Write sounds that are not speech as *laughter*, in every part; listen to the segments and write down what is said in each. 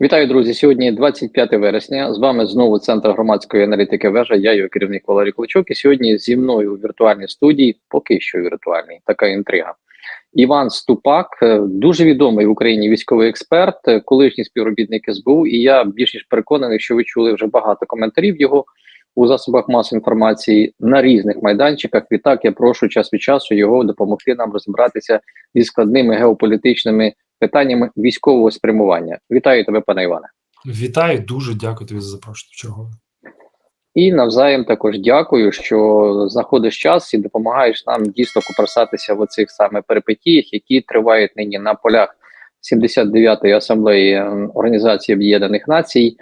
Вітаю, друзі. Сьогодні 25 вересня. З вами знову центр громадської аналітики вежа. Я його керівник Валерій Кличок. І сьогодні зі мною у віртуальній студії, поки що віртуальній, така інтрига. Іван Ступак, е, дуже відомий в Україні військовий експерт, е, колишній співробітник СБУ. І я більш ніж переконаний, що ви чули вже багато коментарів його у засобах масової інформації на різних майданчиках. Відтак я прошу час від часу його допомогти нам розібратися зі складними геополітичними питаннями військового спрямування. Вітаю тебе, пане Іване. Вітаю, дуже дякую тобі за запрошення. Чергове. І навзаєм також дякую, що знаходиш час і допомагаєш нам дійсно куперсатися в оцих саме перипетіях, які тривають нині на полях 79-ї асамблеї Організації Об'єднаних Націй.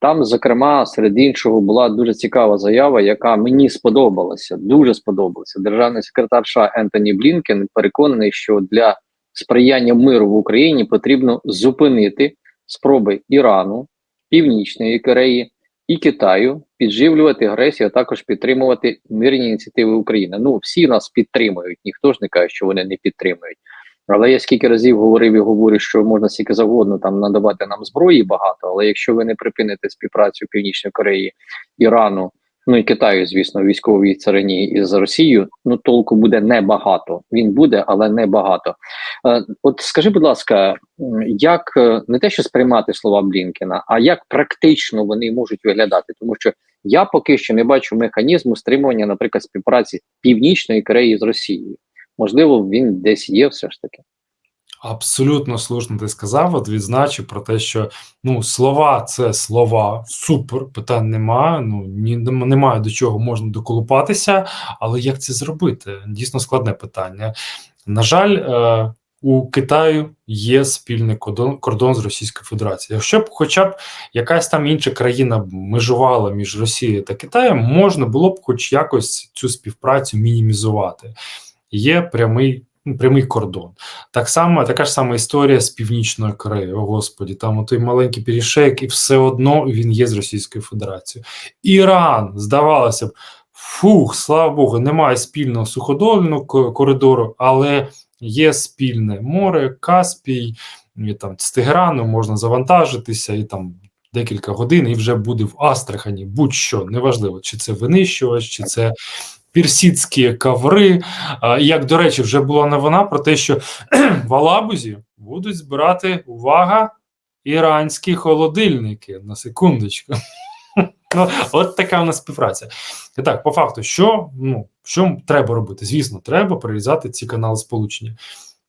Там, зокрема, серед іншого, була дуже цікава заява, яка мені сподобалася. Дуже сподобалася. Державний секретар США Ентоні Блінкен переконаний, що для сприяння миру в Україні потрібно зупинити спроби Ірану, Північної Кореї і Китаю підживлювати агресію, а також підтримувати мирні ініціативи України. Ну всі нас підтримують, ніхто ж не каже, що вони не підтримують. Але я скільки разів говорив і говорю, що можна скільки завгодно там надавати нам зброї багато. Але якщо ви не припините співпрацю Північної Кореї, Ірану, ну і Китаю, звісно, військовій царині із Росією, ну толку буде небагато. Він буде, але небагато. Е, От скажи, будь ласка, як е, не те, що сприймати слова Блінкена, а як практично вони можуть виглядати, тому що я поки що не бачу механізму стримування, наприклад, співпраці Північної Кореї з Росією. Можливо, він десь є, все ж таки. Абсолютно слушно ти сказав. От відзначив про те, що ну слова це слова, супер, питань немає. Ну ні, немає до чого можна доколупатися, але як це зробити? Дійсно складне питання. На жаль, е, у Китаю є спільний кордон, кордон з Російською Федерацією. Якщо б, хоча б якась там інша країна межувала між Росією та Китаєм, можна було б, хоч якось цю співпрацю мінімізувати. Є прямий прямий кордон. Так само, така ж сама історія з Північною Кореєю. О, Господі, там той маленький пірішек, і все одно він є з Російською Федерацією. Іран, здавалося б, фух, слава Богу, немає спільного суходольного коридору, але є спільне море, Каспій, і там з Тегерану можна завантажитися і там. Декілька годин і вже буде в Астрахані, будь-що неважливо, чи це винищувач, чи це персидські коври. Як, до речі, вже була новина про те, що *clears throat* в Алабузі будуть збирати увага іранські холодильники на секундочку. *laughs* Ну, От така в нас співпраця. І так, по факту, що ну, що треба робити? Звісно, треба прорізати ці канали сполучення.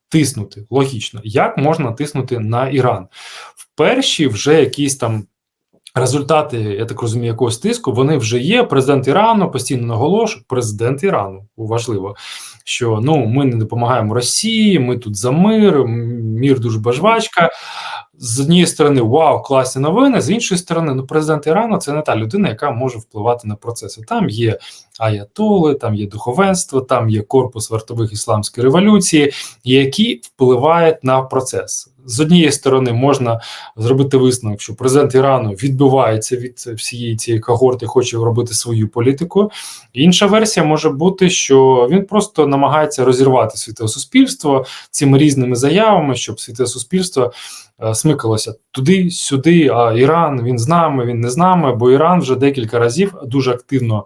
Тиснути логічно. Як можна тиснути на Іран? В перші вже якісь там результати, я так розумію, якогось тиску вони вже є. Президент Ірану постійно наголошує, президент Ірану важливо, що ну ми не допомагаємо Росії, ми тут за мир, мір дуже бажвачка. З однієї сторони, вау, класні новини. З іншої сторони, ну президент Ірану це не та людина, яка може впливати на процеси. Там є аятоли, там є духовенство, там є корпус вартових ісламської революції, які впливають на процес. З однієї сторони можна зробити висновок, що президент Ірану відбувається від всієї цієї когорти, хоче робити свою політику. Інша версія може бути, що він просто намагається розірвати світове суспільство цими різними заявами, щоб світове суспільство смикалося туди, сюди. А Іран він з нами, він не з нами, бо Іран вже декілька разів дуже активно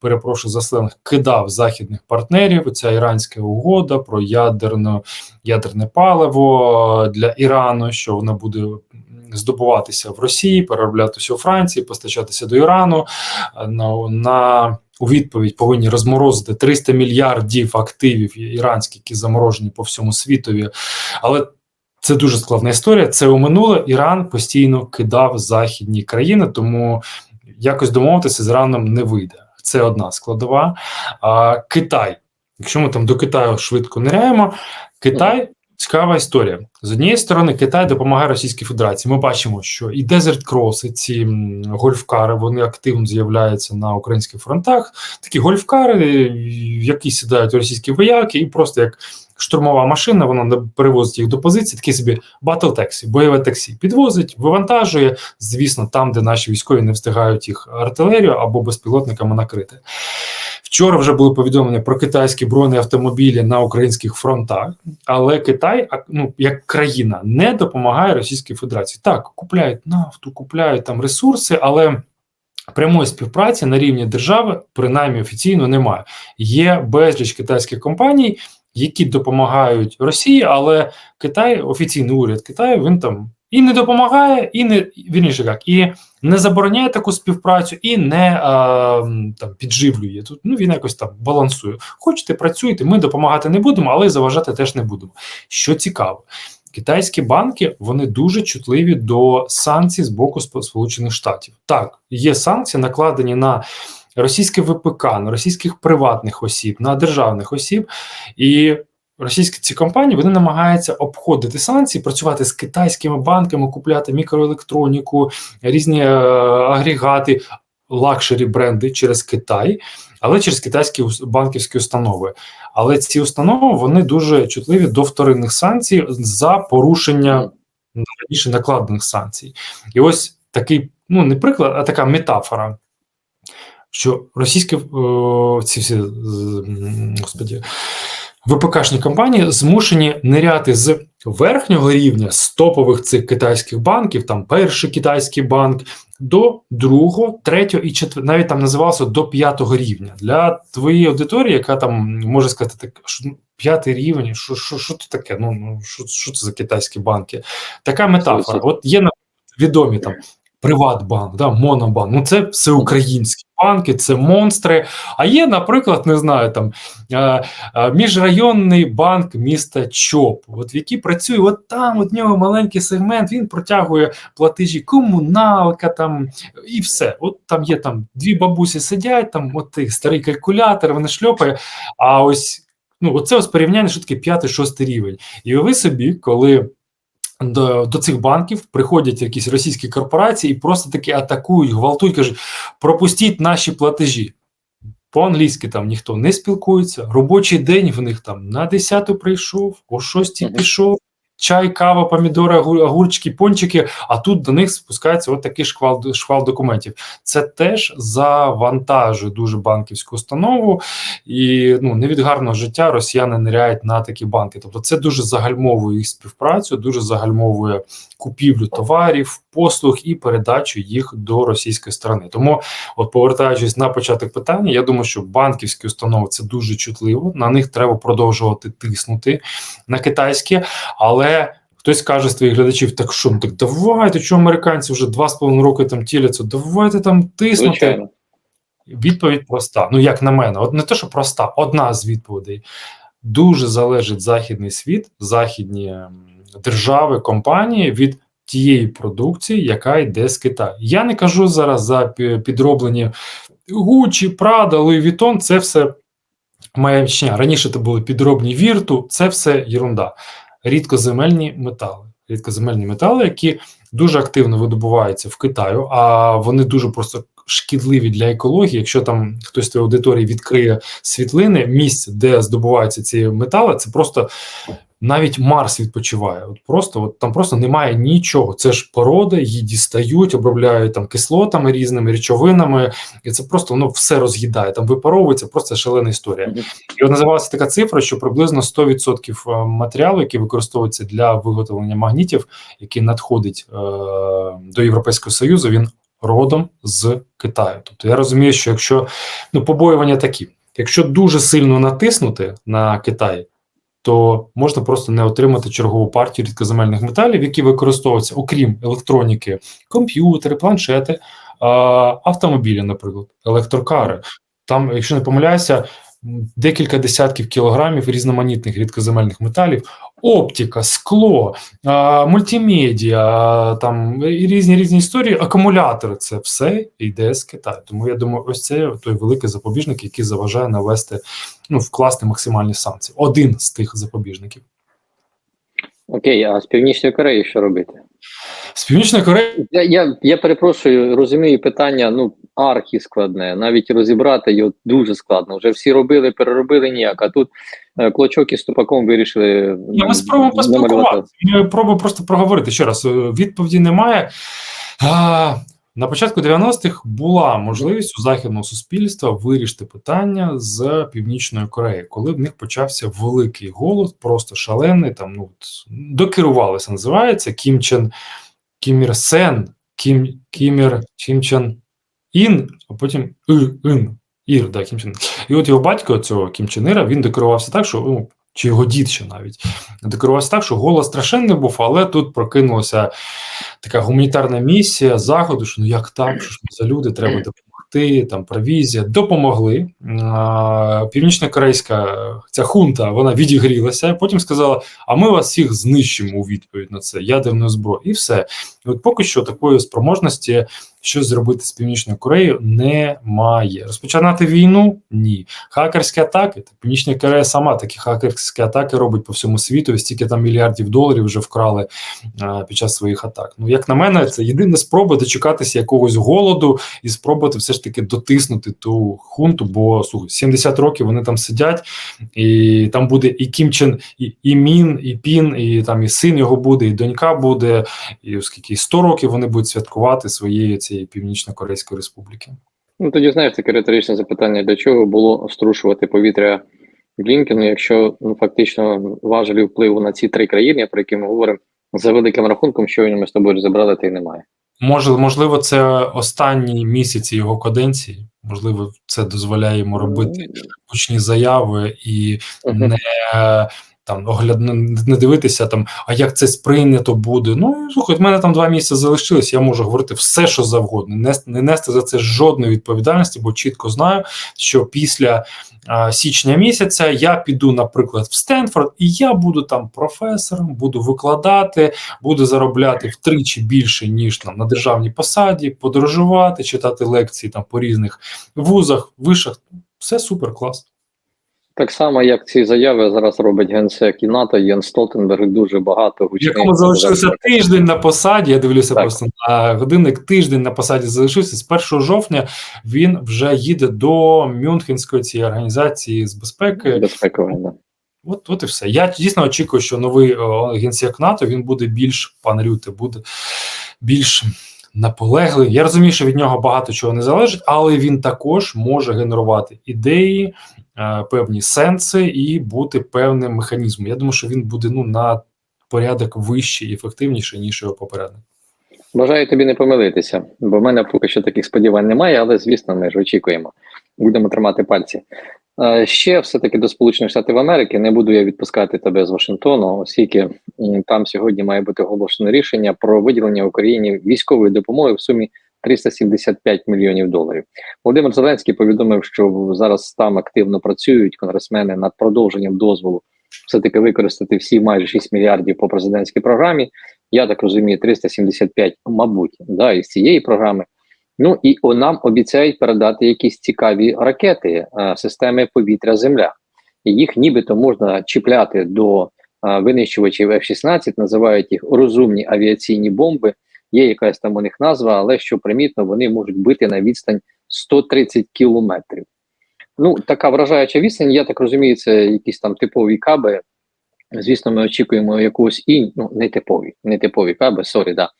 перепрошую за сленг, кидав західних партнерів. Ця іранська угода про ядерне, ядерне паливо для Ірану, що вона буде здобуватися в Росії, перероблятися у Франції, постачатися до Ірану. На, на у відповідь повинні розморозити 300 мільярдів активів іранських, які заморожені по всьому світові. Але це дуже складна історія. Це у минуле Іран постійно кидав західні країни, тому якось домовитися з Іраном не вийде. Це одна складова. А, Китай. Якщо ми там до Китаю швидко ниряємо, Китай цікава історія. З однієї сторони, Китай допомагає Російській Федерації. Ми бачимо, що і і ці гольфкари, вони активно з'являються на українських фронтах. Такі гольфкари, в які сідають російські вояки, і просто як штурмова машина, вона перевозить їх до позиції, такі собі батл таксі, бойове таксі. Підвозить, вивантажує, звісно, там, де наші військові не встигають їх артилерію або безпілотниками накрити. Вчора вже були повідомлення про китайські бронеавтомобілі на українських фронтах, але Китай, ну як країна, не допомагає Російській Федерації. Так, купляють нафту, купляють там ресурси, але прямої співпраці на рівні держави, принаймні офіційно, немає. Є безліч китайських компаній, які допомагають Росії, але Китай, офіційний уряд Китаю, він там і не допомагає, і не вірніше як, і не забороняє таку співпрацю, і не а, там підживлює. Тут ну він якось там балансує. Хочете, працюйте, ми допомагати не будемо, але й заважати теж не будемо. Що цікаво, китайські банки вони дуже чутливі до санкцій з боку Сп- Сполучених Штатів. Так, є санкції, накладені на російське ВПК, на російських приватних осіб, на державних осіб, і російські ці компанії вони намагаються обходити санкції, працювати з китайськими банками, купляти мікроелектроніку, різні е, агрегати, лакшері бренди через Китай, але через китайські банківські установи. Але ці установи вони дуже чутливі до вторинних санкцій за порушення раніше накладених санкцій. І ось такий, ну не приклад, а така метафора. Що російські е, ці всі господі, ВПКшні компанії змушені ниряти з верхнього рівня з топових цих китайських банків, там перший китайський банк, до другого, третього і четвертого, навіть там називалося до п'ятого рівня. Для твоєї аудиторії, яка там може сказати, так що ну, п'ятий рівень, що, що, що це таке? Ну, ну що, що це за китайські банки? Така метафора. От є відомі там Приватбанк, да, Монобанк. Ну це всеукраїнські банки, це монстри. А є, наприклад, не знаю, там е, е, міжрайонний банк міста ЧОП, от в який працює, от там от нього маленький сегмент, він протягує платежі, комуналка там і все. От там є там дві бабусі сидять, там от старий калькулятор, вони шльопає. А ось ну, оце ось порівняння, що таке п'ятий, шостий рівень. І ви собі, коли до, до цих банків приходять якісь російські корпорації і просто таки атакують, гвалтують, кажуть, пропустіть наші платежі. По-англійськи там ніхто не спілкується. Робочий день в них там на 10 прийшов, о 6-й пішов. Чай, кава, помідори, огур- огурчики, пончики, а тут до них спускається от такий шквал, шквал документів. Це теж завантажує дуже банківську установу, і ну, не від гарного життя росіяни ниряють на такі банки. Тобто це дуже загальмовує їх співпрацю, дуже загальмовує купівлю товарів, послуг і передачу їх до російської сторони. Тому, от повертаючись на початок питання, я думаю, що банківські установи це дуже чутливо. На них треба продовжувати тиснути на китайські, але. Хтось каже з твоїх глядачів, так що ну так давайте, що американці вже два з половиною роки там тіляться, давайте там тиснути. Звичайно. Відповідь проста. Ну, як на мене, от не те, що проста, одна з відповідей. Дуже залежить західний світ, західні держави, компанії від тієї продукції, яка йде з Китаю. Я не кажу зараз за підроблені Gucci, Prada, Louis Vuitton, це все маячня. Раніше це були підробні вірту, це все єрунда. Рідкоземельні метали. Рідкоземельні метали, які дуже активно видобуваються в Китаю, а вони дуже просто шкідливі для екології. Якщо там хтось з аудиторії відкриє світлини, місць, де здобуваються ці метали, це просто навіть Марс відпочиває. От просто от там просто немає нічого. Це ж порода, її дістають, обробляють там кислотами різними речовинами, і це просто воно все роз'їдає. Там випаровується, просто шалена історія. І от називалася така цифра, що приблизно 100% е, матеріалу, який використовується для виготовлення магнітів, який надходить е, до Європейського Союзу, він родом з Китаю. Тобто я розумію, що якщо ну побоювання такі, якщо дуже сильно натиснути на Китай, то можна просто не отримати чергову партію рідкоземельних металів, які використовуються, окрім електроніки, комп'ютери, планшети, автомобілі, наприклад, електрокари. Там, якщо не помиляюся, декілька десятків кілограмів різноманітних рідкоземельних металів, оптика, скло, мультимедіа, там і різні різні історії, акумулятори це все йде з Китаю. Тому я думаю, ось це той великий запобіжник, який заважає навести, ну, вкласти максимальні санкції. Один з тих запобіжників. Окей, а з Північної Кореї що робити? З Північної Кореї Я, я, я перепрошую, розумію питання, ну, архі складне. Навіть розібрати його дуже складно. Вже всі робили, переробили ніяк, а тут е, клочок із ступаком вирішили. Я ми спробуємо поспілкуватися. Я пробую просто проговорити ще раз. е, Відповіді немає. А, На початку 90-х була можливість у західного суспільства вирішити питання з Північною Кореєю, коли в них почався великий голод, просто шалений. Там ну докерувалися, називається Кім Чен Кім Ір Сен, Кім Кім Ір Кім Чен Ін, а потім І, Ін. Ір, да, Кім. І от його батько цього Кім Чен Іра, він декорувався так, що ну, чи його дід ще навіть декорувався так, що голос страшенний був, але тут прокинулася така гуманітарна місія заходу, що ну як так, що ж за люди, треба допомогти, там провізія, допомогли. А, Північно-корейська ця хунта вона відігрілася, потім сказала: а ми вас всіх знищимо у відповідь на це ядерною зброєю. І все. І от поки що такої спроможності щось зробити з Північною Кореєю немає. Розпочинати війну? Ні. Хакерські атаки. Та Північна Корея сама такі хакерські атаки робить по всьому світу, і стільки там мільярдів доларів вже вкрали а, під час своїх атак. Ну, як на мене, це єдина спроба дочекатися якогось голоду і спробувати все ж таки дотиснути ту хунту, бо слухай, 70 років вони там сидять, і там буде і Кім Чен, і, і Мін, і Пін, і там і син його буде, і донька буде, і оскільки і 100 років вони будуть святкувати своєї цієї Північно-Корейської республіки. Ну тоді знаєш таке риторичне запитання: для чого було струшувати повітря Блінкену, якщо ну фактично важелі впливу на ці три країни, про які ми говоримо, за великим рахунком, що ми з тобою розібрали, та й немає. Може, можливо, це останні місяці його каденції. Можливо, це дозволяє йому робити гучні заяви і не там огляд не дивитися там, а як це сприйнято буде. Ну слухай, в мене там два місяці залишилось. Я можу говорити все, що завгодно, не, не нести за це жодної відповідальності, бо чітко знаю, що після а, січня місяця я піду, наприклад, в Стенфорд, і я буду там професором, буду викладати, буду заробляти втричі більше ніж там на державній посаді, подорожувати, читати лекції там по різних вузах, вишах. Все супер клас. Так само, як ці заяви зараз робить генсек і НАТО, Єн Столтенберг дуже багато гучних. якому залишився тиждень на посаді. Я дивлюся Так. просто на годинник. Тиждень на посаді залишився. З 1 жовтня він вже їде до Мюнхенської цієї організації з безпеки. безпекової. Да. От, от і все. Я дійсно очікую, що новий о, генсек НАТО він буде більш пан Рюте, буде більш наполегливий. Я розумію, що від нього багато чого не залежить, але він також може генерувати ідеї, е, певні сенси і бути певним механізмом. Я думаю, що він буде ну на порядок вищий і ефективніший, ніж його попередник. Бажаю тобі не помилитися, бо в мене поки що таких сподівань немає, але звісно, ми ж очікуємо. Будемо тримати пальці. Е, Ще все-таки до Сполучених Штатів Америки не буду я відпускати тебе з Вашингтону, оскільки там сьогодні має бути оголошено рішення про виділення Україні військової допомоги в сумі 375 мільйонів доларів. Володимир Зеленський повідомив, що зараз там активно працюють конгресмени над продовженням дозволу все таки використати всі майже 6 мільярдів по президентській програмі. Я так розумію, 375, мабуть, да, із цієї програми. Ну і нам обіцяють передати якісь цікаві ракети е, системи повітря-земля. Їх нібито можна чіпляти до е, винищувачів F-16, називають їх розумні авіаційні бомби. Є якась там у них назва, але що примітно, вони можуть бити на відстань 130 кілометрів. Ну, така вражаюча відстань, я так розумію, це якісь там типові каби. Звісно, ми очікуємо якогось ін... ну, не типові, не типові каби, сорі, да.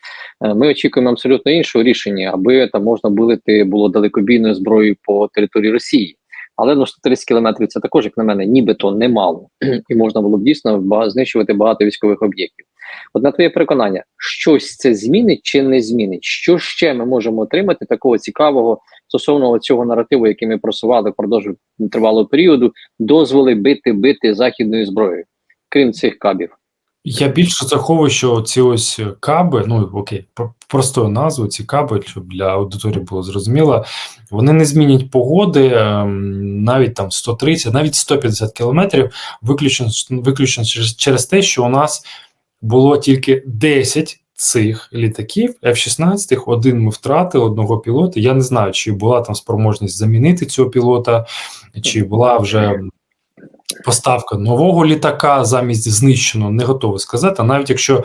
Е, Ми очікуємо абсолютно іншого рішення, аби там можна булити було далекобійною зброєю по території Росії. Але ну 130 кілометрів це також, як на мене, нібито немало, *clears throat* і можна було б дійсно знищувати багато військових об'єктів. От на твоє переконання, щось це змінить чи не змінить? Що ще ми можемо отримати такого цікавого стосовно цього наративу, який ми просували впродовж тривалого періоду, дозволи бити бити західною зброєю, крім цих кабів. Я більше заховую, що ці ось каби, ну окей, про- простою назву, ці каби, щоб для аудиторії було зрозуміло, вони не змінять погоди ем, навіть там 130, навіть 150 кілометрів, виключно, виключно через, через те, що у нас було тільки 10 цих літаків F-16, один ми втратили, одного пілота. Я не знаю, чи була там спроможність замінити цього пілота, чи була вже поставка нового літака замість знищеного, не готовий сказати. Навіть якщо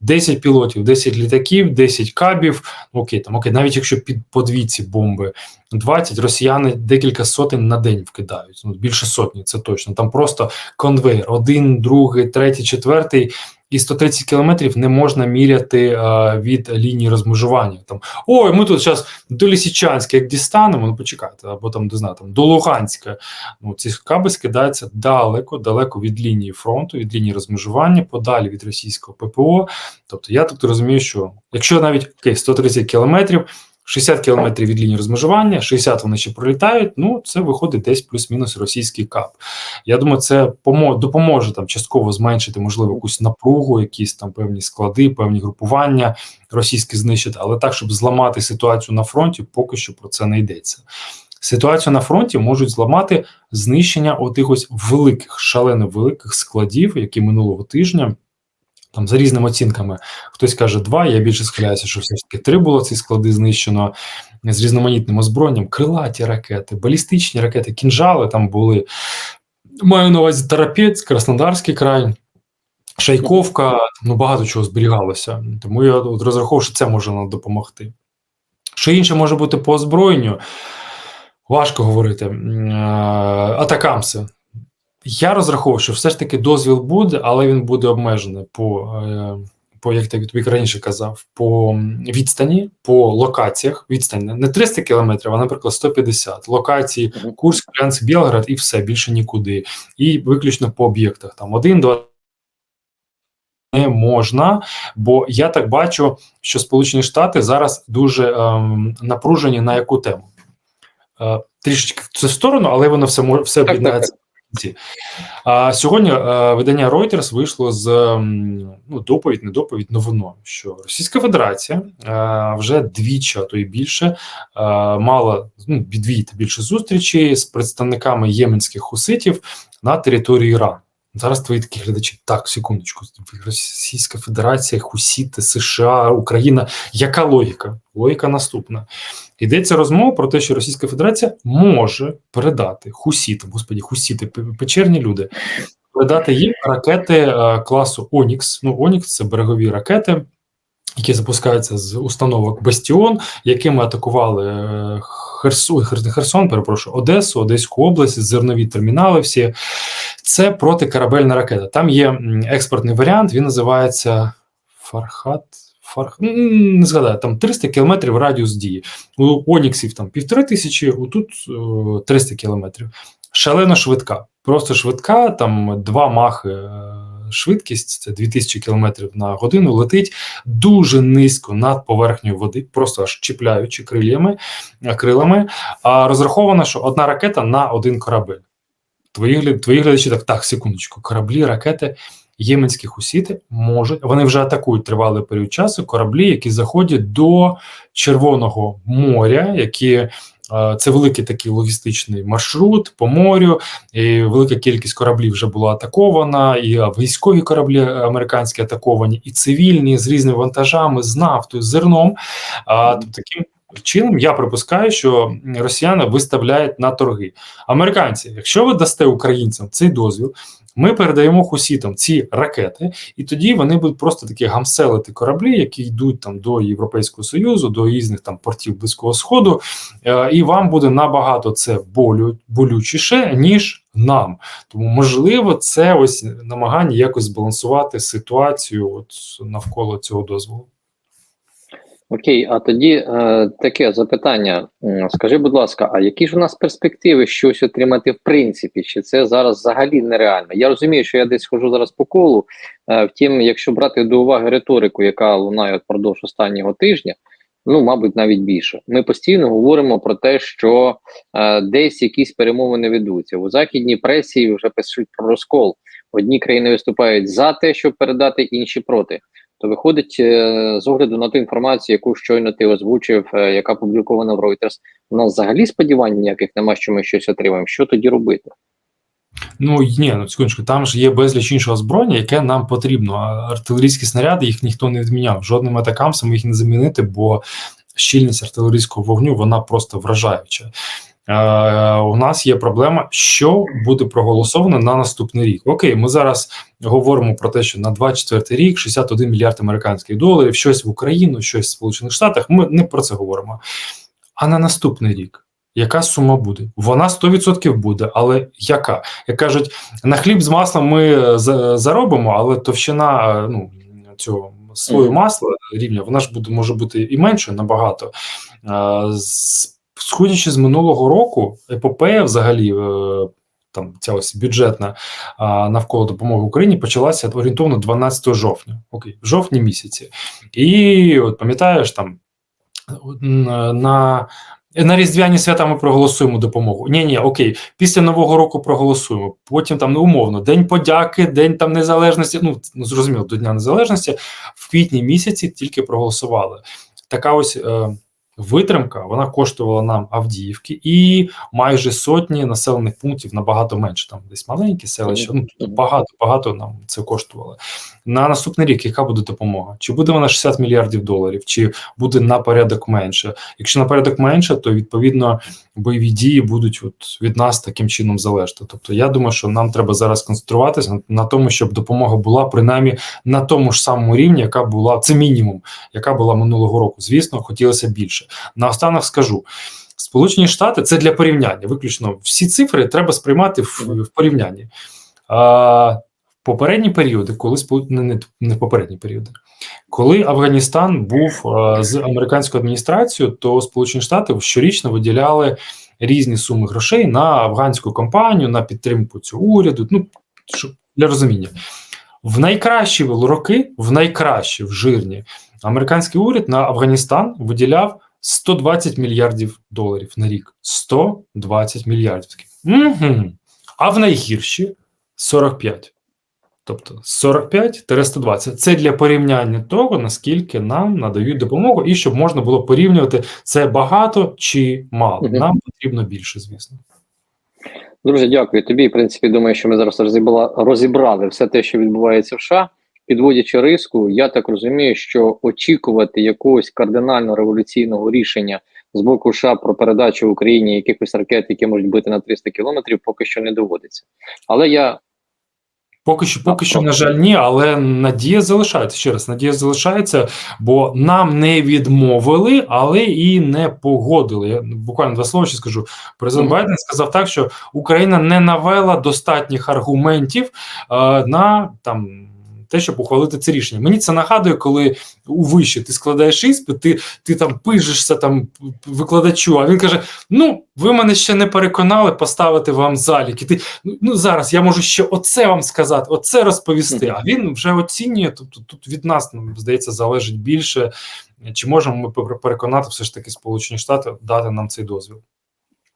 10 пілотів, 10 літаків, 10 кабів, ну, окей, там окей, навіть якщо під по дві ці бомби 20, росіяни декілька сотень на день вкидають. Ну, більше сотні, це точно. Там просто конвейер, один, другий, третій, четвертий. І 130 кілометрів не можна міряти е, від лінії розмежування. Там ой, ми тут зараз до Лісічанська, як дістанемо, ну почекайте, або там, не знаю, там до Луганська. Ну ці каби скидаються далеко, далеко від лінії фронту, від лінії розмежування, подалі від російського ППО. Тобто я тут розумію, що якщо навіть окей, 130 кілометрів. 60 кілометрів від лінії розмежування, 60 вони ще пролітають. Ну це виходить десь плюс-мінус російський кап. Я думаю, це допоможе там частково зменшити можливо якусь напругу, якісь там певні склади, певні групування російські знищити, але так, щоб зламати ситуацію на фронті, поки що про це не йдеться. Ситуацію на фронті можуть зламати знищення отих ось великих, шалено великих складів, які минулого тижня. Там за різними оцінками хтось каже два. Я більше схиляюся, що все ж таки три було ці склади знищено з різноманітним озброєнням, крилаті ракети, балістичні ракети, кінжали там були. Маю на увазі Тарапець, Краснодарський край, Шайковка. Ну багато чого зберігалося. Тому я от розраховував, що це може нам допомогти. Що інше може бути по озброєнню? Важко говорити. Е, Атакамси. Я розраховував, що все ж таки дозвіл буде, але він буде обмежений по, е, по як я тобі раніше казав, по відстані, по локаціях. Відстань не 300 кілометрів, а, наприклад, 150. Локації. Курськ, Брянськ, Білград і все більше нікуди. І виключно по об'єктах. Там один, два. Не можна, бо я так бачу, що Сполучені Штати зараз дуже ем, напружені на яку тему. Е, трішечки в цю сторону, але воно все може все об'єднається. А сьогодні е, видання Reuters вийшло з ну, доповідь, не доповідь, новиною, що Російська Федерація е, вже двічі, а то й більше, е, мала ну, дві та більше зустрічей з представниками єменських хуситів на території Ірану. Зараз твої такі глядачі. Так, секундочку. Російська Федерація, Хусіти, США, Україна. Яка логіка? Логіка наступна. Йдеться розмова про те, що Російська Федерація може передати хусітам, господі, хусіти, печерні люди, передати їм ракети е, класу Онікс. Ну, Онікс це берегові ракети, які запускаються з установок Бастіон, якими атакували е, Херсон, перепрошую, Одесу, Одеську область, зернові термінали. Всі це протикорабельна ракета. Там є експортний варіант, він називається Фархат. Фарх... Не згадаю, там 300 кілометрів радіус дії. У Оніксів там півтори тисячі, у тут е, 300 кілометрів. Шалено швидка. Просто швидка, там два махи е, швидкість, це 2000 кілометрів на годину, летить дуже низько над поверхнею води, просто аж чіпляючи крильями, е, крилами. А розраховано, що одна ракета на один корабель. Твої, твої глядачі так, так, секундочку, кораблі, ракети. Єменські хусіти можуть, вони вже атакують тривалий період часу кораблі, які заходять до Червоного моря, які це великий такий логістичний маршрут по морю. І велика кількість кораблів вже була атакована, і е, військові кораблі американські атаковані, і цивільні з різними вантажами, з нафтою, з зерном. А тобто таким чином я припускаю, що росіяни виставляють на торги. Американці, якщо ви дасте українцям цей дозвіл, ми передаємо хусітам ці ракети, і тоді вони будуть просто такі гамселити кораблі, які йдуть там до Європейського союзу, до різних там портів близького сходу, е, і вам буде набагато це болю, болючіше ніж нам. Тому можливо, це ось намагання якось збалансувати ситуацію от навколо цього дозволу. Окей, а тоді е, таке запитання. Скажи, будь ласка, а які ж у нас перспективи щось отримати в принципі? Чи це зараз взагалі нереально? Я розумію, що я десь хожу зараз по колу. Е, втім, якщо брати до уваги риторику, яка лунає впродовж останнього тижня, ну мабуть, навіть більше. Ми постійно говоримо про те, що е, десь якісь перемовини ведуться. У західній пресі вже пишуть про розкол. Одні країни виступають за те, щоб передати, інші проти то виходить е, з огляду на ту інформацію, яку щойно ти озвучив, е, яка публікована в Reuters, у нас взагалі сподівань ніяких немає, що ми щось отримаємо. Що тоді робити? Ну ні, ну секундочку, там ж є безліч іншого озброєння, яке нам потрібно. Артилерійські снаряди їх ніхто не відміняв. Жодним атакамсом їх не замінити, бо щільність артилерійського вогню вона просто вражаюча. Е, у нас є проблема, що буде проголосовано на наступний рік. Окей, ми зараз говоримо про те, що на 24 рік 61 мільярд американських доларів, щось в Україну, щось в Сполучених Штатах. Ми не про це говоримо. А на наступний рік Яка сума буде? Вона 100% буде, але яка? Як кажуть, на хліб з маслом ми е, заробимо, але товщина е, ну, цього слою масла рівня, вона ж буде може бути і меншою набагато. Сходячи з минулого року, епопея взагалі. е, Там ця ось бюджетна а, навколо допомоги Україні почалася орієнтовно 12 жовтня, окей, в жовтні місяці. І от пам'ятаєш, там на, на Різдвяні свята ми проголосуємо допомогу. Ні, ні, окей, після Нового року проголосуємо. Потім там ну, умовно День подяки, День там незалежності. Ну, ну зрозуміло, до Дня Незалежності в квітні місяці тільки проголосували. Така ось. Е, Витримка вона коштувала нам Авдіївки і майже сотні населених пунктів набагато менше. Там десь маленькі селища. Ну багато багато нам це коштувало. На наступний рік яка буде допомога? Чи буде вона 60 мільярдів доларів, чи буде на порядок менше? Якщо на порядок менше, то відповідно бойові дії будуть от від нас таким чином залежати. Тобто, я думаю, що нам треба зараз концентруватися на, тому, щоб допомога була принаймні на тому ж самому рівні, яка була це мінімум, яка була минулого року. Звісно, хотілося більше. Наостанок скажу. Сполучені Штати це для порівняння. Виключно всі цифри треба сприймати в, в порівнянні. А, попередні періоди, коли не, не, попередні періоди, коли Афганістан був а, з американською адміністрацією, то Сполучені Штати щорічно виділяли різні суми грошей на афганську кампанію, на підтримку цього уряду. Ну щоб для розуміння. В найкращі роки, в найкращі, в жирні, американський уряд на Афганістан виділяв 120 мільярдів доларів на рік. 120 мільярдів. Угу. А в найгірші 45. Тобто 45-120. Це для порівняння того, наскільки нам надають допомогу, і щоб можна було порівнювати це багато чи мало. Нам потрібно більше, звісно. Друже, дякую тобі. В принципі, думаю, що ми зараз розібрали, розібрали все те, що відбувається в США. Підводячи риску, я так розумію, що очікувати якогось кардинально революційного рішення з боку США про передачу Україні якихось ракет, які можуть бити на 300 кілометрів, поки що не доводиться. Але я Поки що, поки що, на жаль, ні, але надія залишається. Ще раз, надія залишається, бо нам не відмовили, але і не погодили. Я буквально два слова ще скажу. Президент. Байден сказав так, що Україна не навела достатніх аргументів е, на там. Те, щоб ухвалити це рішення. Мені це нагадує, коли у виші ти складаєш іспит, ти, ти там пижишся там викладачу, а він каже: Ну, ви мене ще не переконали поставити вам залік. І ти ну, ну зараз я можу ще оце вам сказати, оце розповісти. А він вже оцінює. Тобто тут від нас ну, здається залежить більше. Чи можемо ми пер- переконати все ж таки Сполучені Штати дати нам цей дозвіл?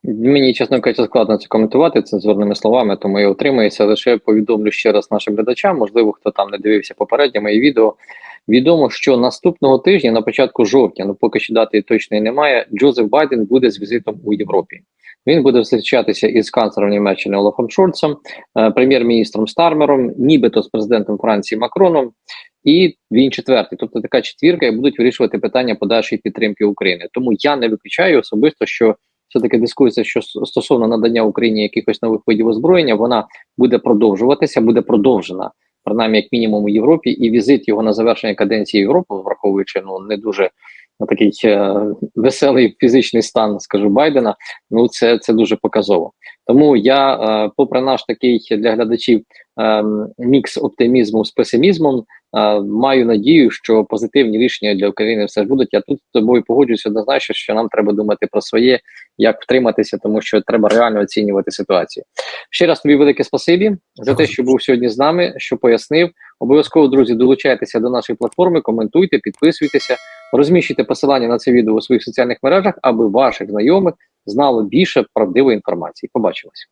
Мені, чесно кажучи, складно це коментувати це зворними словами, тому я утримуюся. Лише повідомлю ще раз нашим глядачам, можливо, хто там не дивився попереднє моє відео. Відомо, що наступного тижня, на початку жовтня, ну поки що дати точної немає, Джозеф Байден буде з візитом у Європі. Він буде зустрічатися із канцлером Німеччини Олафом Шольцем, е, прем'єр-міністром Стармером, нібито з президентом Франції Макроном. І він четвертий, тобто така четвірка, і будуть вирішувати питання подальшої підтримки України. Тому я не виключаю особисто, що все-таки дискусія, що стосовно надання Україні якихось нових видів озброєння, вона буде продовжуватися, буде продовжена, принаймні як мінімум у Європі, і візит його на завершення каденції Європи, враховуючи ну не дуже ну, такий е, веселий фізичний стан, скажу Байдена. Ну це, це дуже показово. Тому я, е, попри наш такий для глядачів е, мікс оптимізму з песимізмом, маю надію, що позитивні рішення для України все ж будуть. Я тут з тобою погоджуюся однозначно, що нам треба думати про своє, як втриматися, тому що треба реально оцінювати ситуацію. Ще раз тобі велике спасибі за те, що був сьогодні з нами, що пояснив. Обов'язково, друзі, долучайтеся до нашої платформи, коментуйте, підписуйтеся, розміщуйте посилання на це відео у своїх соціальних мережах, аби ваших знайомих знало більше правдивої інформації. Побачимось.